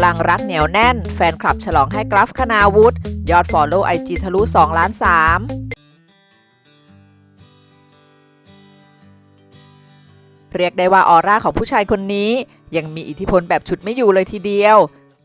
พลังรักเหนียวแน่น แฟนคลับฉลองให้กราฟคณาวุฒิยอด Follow IG ทะลุ 2 ล้าน 3เรียกได้ว่าออร่าของผู้ชายคนนี้ ยังมีอิทธิพลแบบฉุดไม่อยู่เลยทีเดียว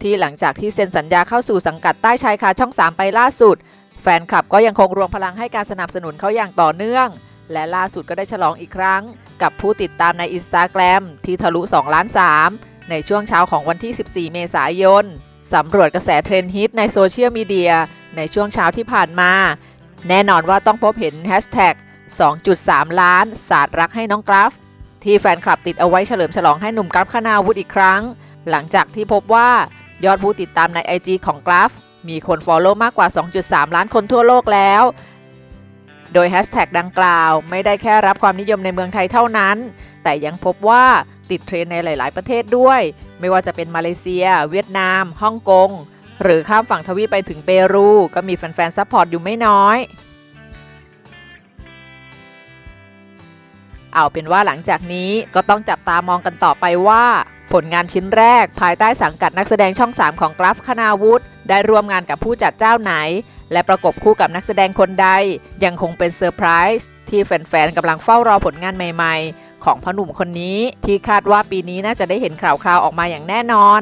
ที่หลังจากที่เซ็นสัญญาเข้าสู่สังกัดใต้ชายคาช่อง 3 ไปล่าสุด แฟนคลับก็ยังคงรวมพลังให้การสนับสนุนเขาอย่างต่อเนื่อง และล่าสุดก็ได้ฉลองอีกครั้ง กับผู้ติดตามใน Instagram ที่ทะลุ 2 ล้าน 3 ในช่วงเช้าของวันที่ 14 เมษายนสำรวจกระแสเทรนด์ฮิตในโซเชียลมีเดียในช่วงเช้าที่ผ่านมา แน่นอนว่าต้องพบเห็นแฮชแท็ก2.3 ล้านสาดรักให้น้องกราฟ ที่แฟนคลับติดเอาไว้เฉลิมฉลองให้หนุ่มกราฟคณาวุฒิอีกครั้ง หลังจากที่พบว่ายอดผู้ติดตามใน IG ของกราฟ มีคนฟอลโล่มากกว่า 2.3 ล้านคนทั่วโลกแล้ว โดยแฮชแท็กดังกล่าวไม่ได้แค่รับความนิยมในเมืองไทยเท่านั้น แต่ยังพบว่าติดเทรนในหลาย ๆ ประเทศด้วย ไม่ว่าจะเป็นมาเลเซีย เวียดนามฮ่องกง หรือข้ามฝั่งทวีปไปถึงเปรู ก็มีแฟน ๆ ซัพพอร์ตอยู่ไม่น้อย เอาเป็นว่าหลังจากนี้ก็ต้องจับตามองกันต่อไปว่า ผลงานชิ้นแรก ภายใต้สังกัดนักแสดงช่อง 3 ของกราฟคณาวุฒิได้ร่วมงานกับผู้จัดเจ้าไหน และประกบคู่กับนักแสดงคนใด ยังคงเป็นเซอร์ไพรส์ที่แฟนๆกำลังเฝ้ารอผลงานใหม่ ๆ ของพ่อหนุ่มคนนี้ที่คาดว่าปีนี้น่าจะได้เห็นข่าวคราวออกมาอย่างแน่นอน